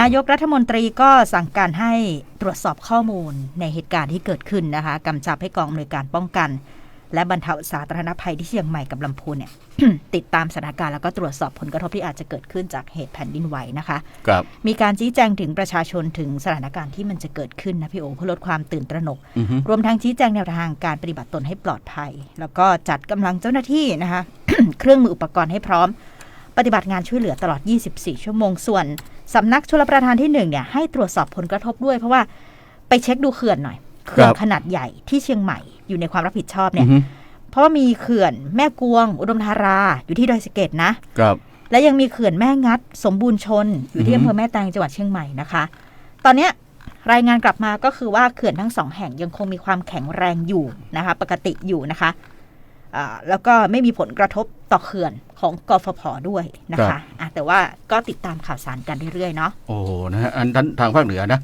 นายกรัฐมนตรีก็สั่งการให้ตรวจสอบข้อมูลในเหตุการณ์ที่เกิดขึ้นนะคะกำชับให้กองอำนวยการป้องกัน และบรรเทาสาธารณภัยที่เชียงใหม่กับลำพูนเนี่ยติดตามสถานการณ์แล้วก็ตรวจสอบผลกระทบที่อาจจะเกิดขึ้นจากเหตุแผ่นดินไหวนะคะครับมีการชี้แจงถึงประชาชนถึงสถานการณ์ที่มันจะเกิดขึ้นนะพี่โอเพื่อลดความตื่นตระหนกอือฮึรวมทั้งชี้แจงแนวทางการปฏิบัติตนให้ปลอดภัย แล้วก็จัดกำลังเจ้าหน้าที่นะคะเครื่องมืออุปกรณ์ให้พร้อม ปฏิบัติงานช่วยเหลือตลอด 24 ชั่วโมง ส่วนสำนักชลประทานที่หนึ่งเนี่ยให้ตรวจสอบผลกระทบด้วย เพราะว่าไปเช็คดูเขื่อนหน่อย เขื่อนขนาดใหญ่ที่เชียงใหม่อยู่ในความรับผิดชอบอืเนี่อยฮึเพราะว่ามีเขื่อนแม่กวง อุดมธาราอยู่ที่ดอยสะเก็ดนะ ครับ และยังมีเขื่อนแม่งัด สมบูรณ์ชน อยู่ที่อือฮึอำเภอแม่แตงจังหวัดเชียงใหม่นะคะ ตอนเนี้ยรายงานกลับมาก็คือว่าเขื่อนทั้งสองแห่งยังคงมีความแข็งแรงอยู่นะคะ ปกติอยู่นะคะอ่า แล้วก็ไม่มีผลกระทบต่อเขื่อนของกฟผด้วยนะคะอะแต่ว่าก็ติดตามข่าวสารกันเรื่อยๆเนาะโอ้โหนะฮะอันนั้นทางภาคเหนือนะ